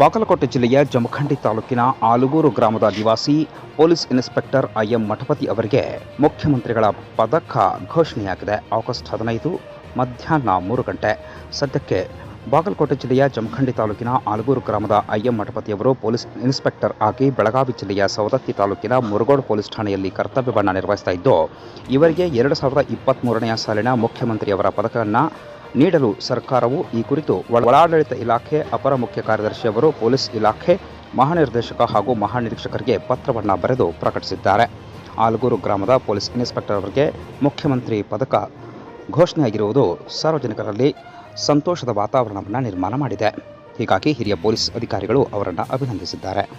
ಬಾಗಲಕೋಟೆ ಜಿಲ್ಲೆಯ ಜಮಖಂಡಿ ತಾಲೂಕಿನ ಆಲಗೂರು ಗ್ರಾಮದ ನಿವಾಸಿ ಪೊಲೀಸ್ ಇನ್ಸ್ಪೆಕ್ಟರ್ ಐಎಂ ಮಠಪತಿ ಅವರಿಗೆ ಮುಖ್ಯಮಂತ್ರಿಗಳ ಪದಕ ಘೋಷಣೆಯಾಗಿದೆ. ಆಗಸ್ಟ್ ಹದಿನೈದು ಮಧ್ಯಾಹ್ನ ಮೂರು ಗಂಟೆ. ಸದ್ಯಕ್ಕೆ ಬಾಗಲಕೋಟೆ ಜಿಲ್ಲೆಯ ಜಮಖಂಡಿ ತಾಲೂಕಿನ ಆಲಗೂರು ಗ್ರಾಮದ ಐಎಂ ಮಠಪತಿಯವರು ಪೊಲೀಸ್ ಇನ್ಸ್ಪೆಕ್ಟರ್ ಆಗಿ ಬೆಳಗಾವಿ ಜಿಲ್ಲೆಯ ಸವದತ್ತಿ ತಾಲೂಕಿನ ಮುರುಗೋಡು ಪೊಲೀಸ್ ಠಾಣೆಯಲ್ಲಿ ಕರ್ತವ್ಯವನ್ನು ನಿರ್ವಹಿಸ್ತಾ ಇದ್ದು, ಇವರಿಗೆ ಎರಡು ಸಾವಿರದ ಇಪ್ಪತ್ತ್ಮೂರನೆಯ ಸಾಲಿನ ಮುಖ್ಯಮಂತ್ರಿಯವರ ಪದಕವನ್ನು ನೀಡಲು ಸರ್ಕಾರವು ಈ ಕುರಿತು ಒಳ- ಒಳಾಡಳಿತ ಇಲಾಖೆ, ಅಪರ ಮುಖ್ಯ ಕಾರ್ಯದರ್ಶಿಯವರು ಪೊಲೀಸ್ ಇಲಾಖೆ, ಮಹಾನಿರ್ದೇಶಕ ಹಾಗೂ ಮಹಾನಿರೀಕ್ಷಕರಿಗೆ ಪತ್ರವನ್ನು ಬರೆದು ಪ್ರಕಟಿಸಿದ್ದಾರೆ. ಆಲಗೂರು ಗ್ರಾಮದ ಪೊಲೀಸ್ ಇನ್ಸ್ಪೆಕ್ಟರ್ ಅವರಿಗೆ ಮುಖ್ಯಮಂತ್ರಿ ಪದಕ ಘೋಷಣೆಯಾಗಿರುವುದು ಸಾರ್ವಜನಿಕರಲ್ಲಿ ಸಂತೋಷದ ವಾತಾವರಣವನ್ನು ನಿರ್ಮಾಣ ಮಾಡಿದೆ. ಹೀಗಾಗಿ ಹಿರಿಯ ಪೊಲೀಸ್ ಅಧಿಕಾರಿಗಳು ಅವರನ್ನು ಅಭಿನಂದಿಸಿದ್ದಾರೆ.